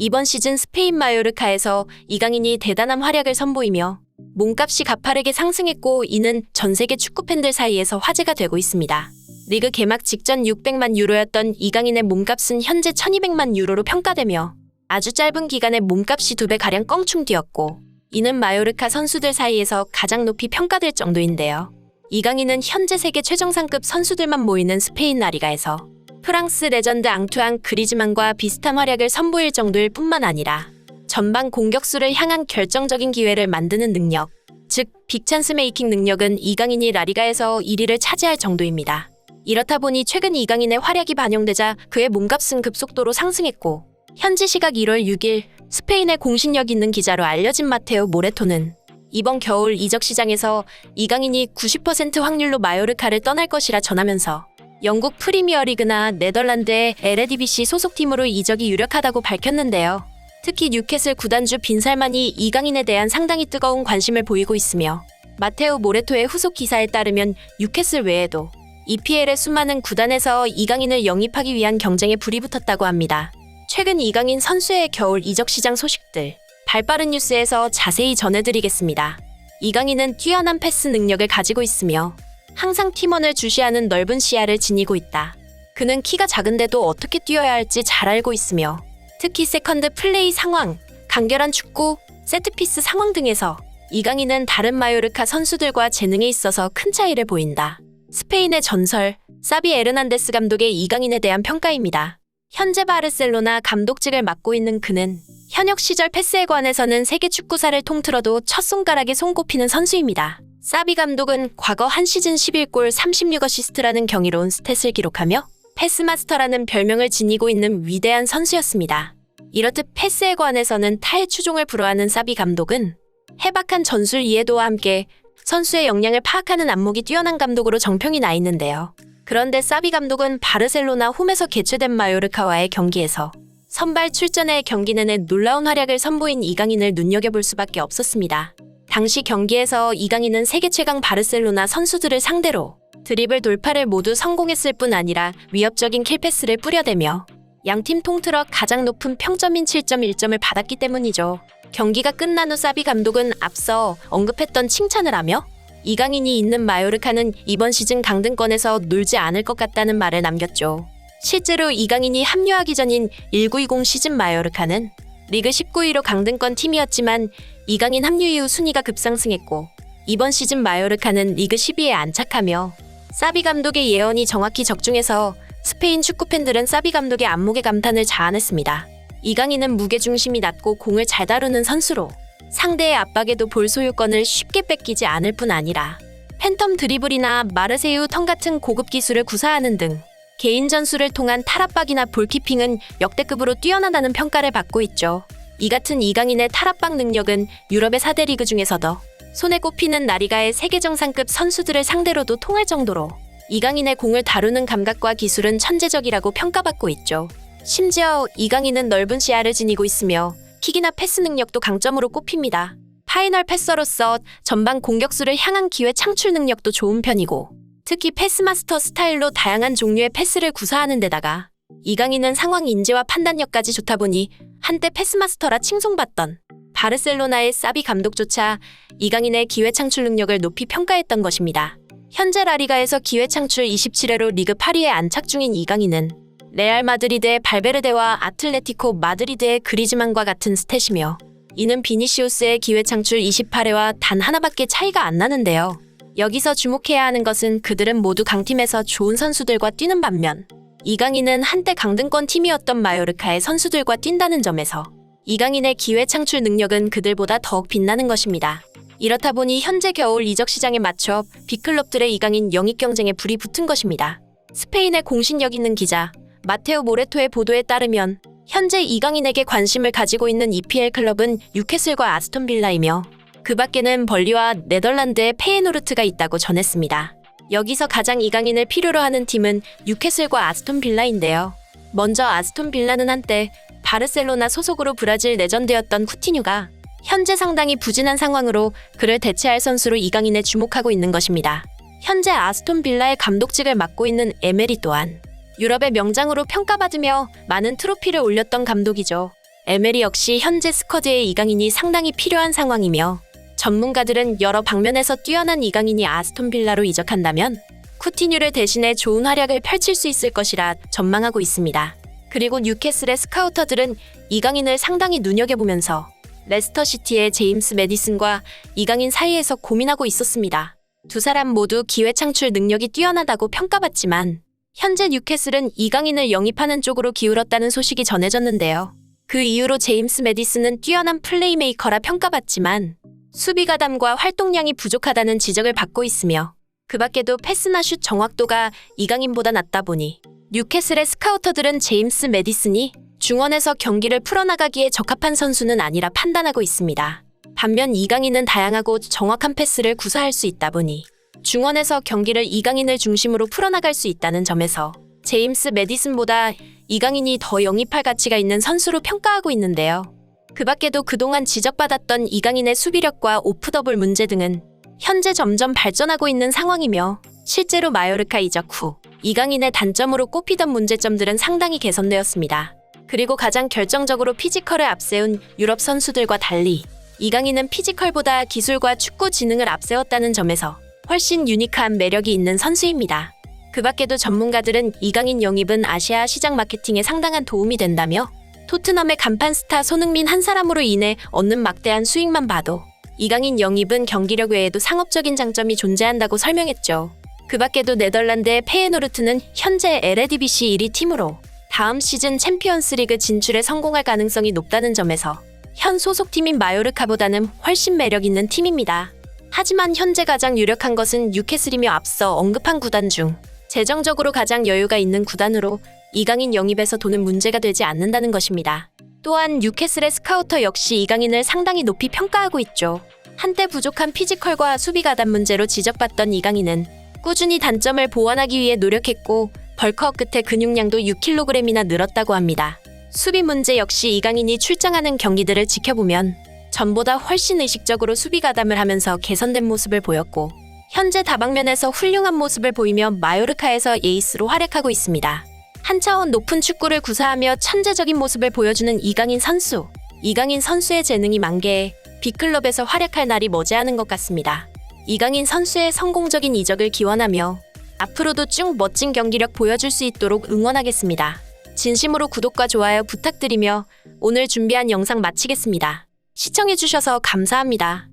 이번 시즌 스페인 마요르카에서 이강인이 대단한 활약을 선보이며 몸값이 가파르게 상승했고 이는 전 세계 축구 팬들 사이에서 화제가 되고 있습니다. 리그 개막 직전 600만 유로였던 이강인의 몸값은 현재 1200만 유로로 평가되며 아주 짧은 기간에 몸값이 두 배 가량 껑충 뛰었고 이는 마요르카 선수들 사이에서 가장 높이 평가될 정도인데요. 이강인은 현재 세계 최정상급 선수들만 모이는 스페인 라리가에서 프랑스 레전드 앙투안 그리즈만과 비슷한 활약을 선보일 정도일 뿐만 아니라 전방 공격수를 향한 결정적인 기회를 만드는 능력, 즉 빅찬스 메이킹 능력은 이강인이 라리가에서 1위를 차지할 정도입니다. 이렇다 보니 최근 이강인의 활약이 반영되자 그의 몸값은 급속도로 상승했고 현지 시각 1월 6일 스페인의 공신력 있는 기자로 알려진 마테오 모레토는 이번 겨울 이적 시장에서 이강인이 90% 확률로 마요르카를 떠날 것이라 전하면서 영국 프리미어리그나 네덜란드의 LADBC 소속팀으로 이적이 유력하다고 밝혔는데요. 특히 뉴캐슬 구단주 빈살만이 이강인에 대한 상당히 뜨거운 관심을 보이고 있으며 마테오 모레토의 후속 기사에 따르면 뉴캐슬 외에도 EPL의 수많은 구단에서 이강인을 영입하기 위한 경쟁에 불이 붙었다고 합니다. 최근 이강인 선수의 겨울 이적 시장 소식들 발빠른 뉴스에서 자세히 전해드리겠습니다. 이강인은 뛰어난 패스 능력을 가지고 있으며 항상 팀원을 주시하는 넓은 시야를 지니고 있다. 그는 키가 작은데도 어떻게 뛰어야 할지 잘 알고 있으며 특히 세컨드 플레이 상황, 간결한 축구, 세트피스 상황 등에서 이강인은 다른 마요르카 선수들과 재능에 있어서 큰 차이를 보인다. 스페인의 전설 사비 에르난데스 감독의 이강인에 대한 평가입니다. 현재 바르셀로나 감독직을 맡고 있는 그는 현역 시절 패스에 관해서는 세계 축구사를 통틀어도 첫 손가락에 손꼽히는 선수입니다. 사비 감독은 과거 한 시즌 11골 36어시스트라는 경이로운 스탯을 기록하며 패스마스터라는 별명을 지니고 있는 위대한 선수였습니다. 이렇듯 패스에 관해서는 타의 추종을 불허하는 사비 감독은 해박한 전술 이해도와 함께 선수의 역량을 파악하는 안목이 뛰어난 감독으로 정평이 나 있는데요. 그런데 사비 감독은 바르셀로나 홈에서 개최된 마요르카와의 경기에서 선발 출전의 경기 내내 놀라운 활약을 선보인 이강인을 눈여겨볼 수밖에 없었습니다. 당시 경기에서 이강인은 세계 최강 바르셀로나 선수들을 상대로 드리블 돌파를 모두 성공했을 뿐 아니라 위협적인 킬패스를 뿌려대며 양팀 통틀어 가장 높은 평점인 7.1점을 받았기 때문이죠. 경기가 끝난 후 사비 감독은 앞서 언급했던 칭찬을 하며 이강인이 있는 마요르카는 이번 시즌 강등권에서 놀지 않을 것 같다는 말을 남겼죠. 실제로 이강인이 합류하기 전인 1920 시즌 마요르카는 리그 19위로 강등권 팀이었지만 이강인 합류 이후 순위가 급상승했고 이번 시즌 마요르카는 리그 10위에 안착하며 사비 감독의 예언이 정확히 적중해서 스페인 축구 팬들은 사비 감독의 안목에 감탄을 자아냈습니다. 이강인은 무게중심이 낮고 공을 잘 다루는 선수로 상대의 압박에도 볼 소유권을 쉽게 뺏기지 않을 뿐 아니라 팬텀 드리블이나 마르세유 턴 같은 고급 기술을 구사하는 등 개인 전술을 통한 탈압박이나 볼키핑은 역대급으로 뛰어나다는 평가를 받고 있죠. 이 같은 이강인의 탈압박 능력은 유럽의 4대 리그 중에서도 손에 꼽히는 나리가의 세계 정상급 선수들을 상대로도 통할 정도로 이강인의 공을 다루는 감각과 기술은 천재적이라고 평가받고 있죠. 심지어 이강인은 넓은 시야를 지니고 있으며 킥이나 패스 능력도 강점으로 꼽힙니다. 파이널 패서로서 전방 공격수를 향한 기회 창출 능력도 좋은 편이고 특히 패스마스터 스타일로 다양한 종류의 패스를 구사하는 데다가 이강인은 상황 인지와 판단력까지 좋다 보니 한때 패스마스터라 칭송받던 바르셀로나의 사비 감독조차 이강인의 기회 창출 능력을 높이 평가했던 것입니다. 현재 라리가에서 기회 창출 27회로 리그 8위에 안착 중인 이강인은 레알 마드리드의 발베르데와 아틀레티코 마드리드의 그리즈만과 같은 스탯이며 이는 비니시우스의 기회 창출 28회와 단 하나밖에 차이가 안 나는데요. 여기서 주목해야 하는 것은 그들은 모두 강팀에서 좋은 선수들과 뛰는 반면 이강인은 한때 강등권 팀이었던 마요르카의 선수들과 뛴다는 점에서 이강인의 기회 창출 능력은 그들보다 더욱 빛나는 것입니다. 이렇다 보니 현재 겨울 이적 시장에 맞춰 빅클럽들의 이강인 영입 경쟁에 불이 붙은 것입니다. 스페인의 공신력 있는 기자 마테오 모레토의 보도에 따르면 현재 이강인에게 관심을 가지고 있는 EPL 클럽은 뉴캐슬과 아스톤 빌라이며 그 밖에는 벌리와 네덜란드의 페예노르트가 있다고 전했습니다. 여기서 가장 이강인을 필요로 하는 팀은 뉴캐슬과 아스톤 빌라인데요. 먼저 아스톤 빌라는 한때 바르셀로나 소속으로 브라질 레전드였던 쿠티뉴가 현재 상당히 부진한 상황으로 그를 대체할 선수로 이강인에 주목하고 있는 것입니다. 현재 아스톤 빌라의 감독직을 맡고 있는 에메리 또한 유럽의 명장으로 평가받으며 많은 트로피를 올렸던 감독이죠. 에메리 역시 현재 스쿼드에 이강인이 상당히 필요한 상황이며 전문가들은 여러 방면에서 뛰어난 이강인이 아스톤 빌라로 이적한다면 쿠티뉴를 대신해 좋은 활약을 펼칠 수 있을 것이라 전망하고 있습니다. 그리고 뉴캐슬의 스카우터들은 이강인을 상당히 눈여겨보면서 레스터 시티의 제임스 메디슨과 이강인 사이에서 고민하고 있었습니다. 두 사람 모두 기회 창출 능력이 뛰어나다고 평가받지만 현재 뉴캐슬은 이강인을 영입하는 쪽으로 기울었다는 소식이 전해졌는데요. 그 이후로 제임스 메디슨은 뛰어난 플레이메이커라 평가받지만 수비 가담과 활동량이 부족하다는 지적을 받고 있으며 그 밖에도 패스나 슛 정확도가 이강인보다 낮다 보니 뉴캐슬의 스카우터들은 제임스 메디슨이 중원에서 경기를 풀어나가기에 적합한 선수는 아니라 판단하고 있습니다. 반면 이강인은 다양하고 정확한 패스를 구사할 수 있다 보니 중원에서 경기를 이강인을 중심으로 풀어나갈 수 있다는 점에서 제임스 메디슨보다 이강인이 더 영입할 가치가 있는 선수로 평가하고 있는데요. 그 밖에도 그동안 지적받았던 이강인의 수비력과 오프더블 문제 등은 현재 점점 발전하고 있는 상황이며 실제로 마요르카 이적 후 이강인의 단점으로 꼽히던 문제점들은 상당히 개선되었습니다. 그리고 가장 결정적으로 피지컬을 앞세운 유럽 선수들과 달리 이강인은 피지컬보다 기술과 축구 지능을 앞세웠다는 점에서 훨씬 유니크한 매력이 있는 선수입니다. 그 밖에도 전문가들은 이강인 영입은 아시아 시장 마케팅에 상당한 도움이 된다며 토트넘의 간판 스타 손흥민 한 사람으로 인해 얻는 막대한 수익만 봐도 이강인 영입은 경기력 외에도 상업적인 장점이 존재한다고 설명했죠. 그 밖에도 네덜란드의 페에노르트는 현재 LADBC 1위 팀으로 다음 시즌 챔피언스 리그 진출에 성공할 가능성이 높다는 점에서 현 소속팀인 마요르카보다는 훨씬 매력 있는 팀입니다. 하지만 현재 가장 유력한 것은 뉴캐슬이며 앞서 언급한 구단 중 재정적으로 가장 여유가 있는 구단으로 이강인 영입에서 돈은 문제가 되지 않는다는 것입니다. 또한 뉴캐슬의 스카우터 역시 이강인을 상당히 높이 평가하고 있죠. 한때 부족한 피지컬과 수비 가담 문제로 지적받던 이강인은 꾸준히 단점을 보완하기 위해 노력했고 벌크업 끝에 근육량도 6kg이나 늘었다고 합니다. 수비 문제 역시 이강인이 출장하는 경기들을 지켜보면 전보다 훨씬 의식적으로 수비 가담을 하면서 개선된 모습을 보였고 현재 다방면에서 훌륭한 모습을 보이며 마요르카에서 에이스로 활약하고 있습니다. 한 차원 높은 축구를 구사하며 천재적인 모습을 보여주는 이강인 선수. 이강인 선수의 재능이 만개해 B클럽에서 활약할 날이 머지않은 것 같습니다. 이강인 선수의 성공적인 이적을 기원하며 앞으로도 쭉 멋진 경기력 보여줄 수 있도록 응원하겠습니다. 진심으로 구독과 좋아요 부탁드리며 오늘 준비한 영상 마치겠습니다. 시청해주셔서 감사합니다.